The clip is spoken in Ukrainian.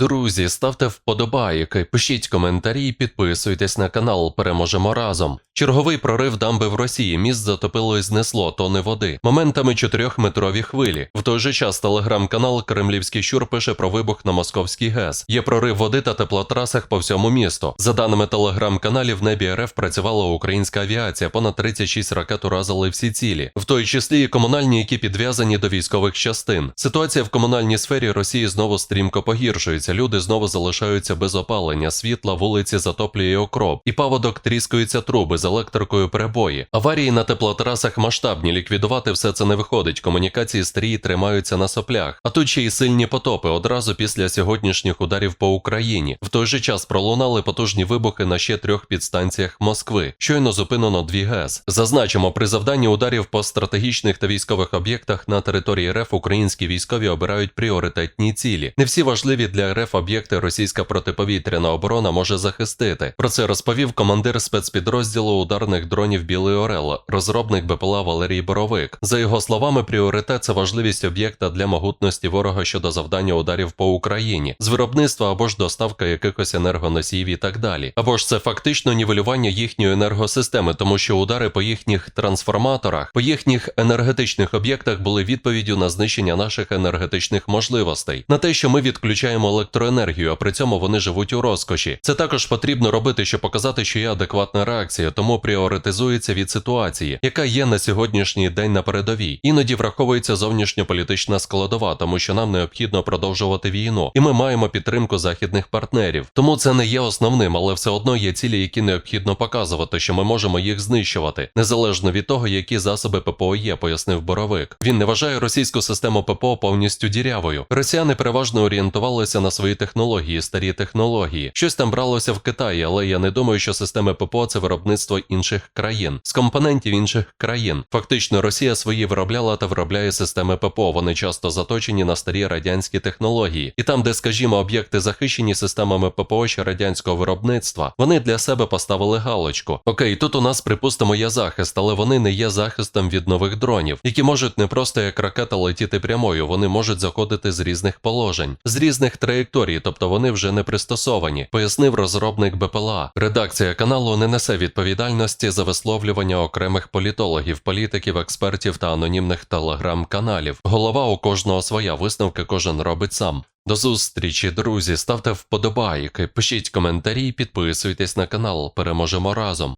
Друзі, ставте вподобайки, пишіть коментарі, підписуйтесь на канал. Переможемо разом. Черговий прорив дамби в Росії. Міст затопило і знесло тони води. Моментами чотирьохметрові хвилі. В той же час телеграм-канал Кремлівський щур пише про вибух на московський ГЕС. Є прорив води та теплотрасах по всьому місту. За даними телеграм-каналів, в небі РФ працювала українська авіація. Понад 36 ракет уразили всі цілі, в той числі і комунальні, які підв'язані до військових частин. Ситуація в комунальній сфері Росії знову стрімко погіршується. Люди знову залишаються без опалення, світла, вулиці затоплює окроп, і паводок тріскаються труби з електрикою перебої. Аварії на теплотрасах масштабні. Ліквідувати все це не виходить. Комунікації старі тримаються на соплях. А тут ще й сильні потопи одразу після сьогоднішніх ударів по Україні. В той же час пролунали потужні вибухи на ще трьох підстанціях Москви. Щойно зупинено дві ГЕС. Зазначимо, при завданні ударів по стратегічних та військових об'єктах на території РФ українські військові обирають пріоритетні цілі. Не всі важливі для РФ об'єкти російська протиповітряна оборона може захистити. Про це розповів командир спецпідрозділу ударних дронів Білий Орел, розробник БПЛА Валерій Боровик. За його словами, пріоритет це важливість об'єкта для могутності ворога щодо завдання ударів по Україні, з виробництва або ж доставка якихось енергоносіїв і так далі. Або ж це фактично нівелювання їхньої енергосистеми, тому що удари по їхніх трансформаторах, по їхніх енергетичних об'єктах були відповіддю на знищення наших енергетичних можливостей, на те, що ми відключаємо електроенергію, а при цьому вони живуть у розкоші. Це також потрібно робити, щоб показати, що є адекватна реакція, тому пріоритизується від ситуації, яка є на сьогоднішній день на передовій. Іноді враховується зовнішньополітична складова, тому що нам необхідно продовжувати війну, і ми маємо підтримку західних партнерів. Тому це не є основним, але все одно є цілі, які необхідно показувати, що ми можемо їх знищувати, незалежно від того, які засоби ППО є, пояснив Боровик. Він не вважає російську систему ППО повністю дірявою. Росіяни переважно орієнтувалися на свої технології, старі технології. Щось там бралося в Китаї, але я не думаю, що системи ППО це виробництво інших країн з компонентів інших країн. Фактично, Росія свої виробляла та виробляє системи ППО. Вони часто заточені на старі радянські технології, і там, де, скажімо, об'єкти захищені системами ППО ще радянського виробництва, вони для себе поставили галочку. Окей, тут у нас, припустимо, є захист, але вони не є захистом від нових дронів, які можуть не просто як ракета летіти прямою, вони можуть заходити з різних положень, з різних траєкторій, тобто вони вже не пристосовані, пояснив розробник БПЛА. Редакція каналу не несе відповідальності за висловлювання окремих політологів, політиків, експертів та анонімних телеграм-каналів. Голова у кожного своя висновки кожен робить сам. До зустрічі, друзі. Ставте вподобайки, пишіть коментарі, підписуйтесь на канал. Переможемо разом.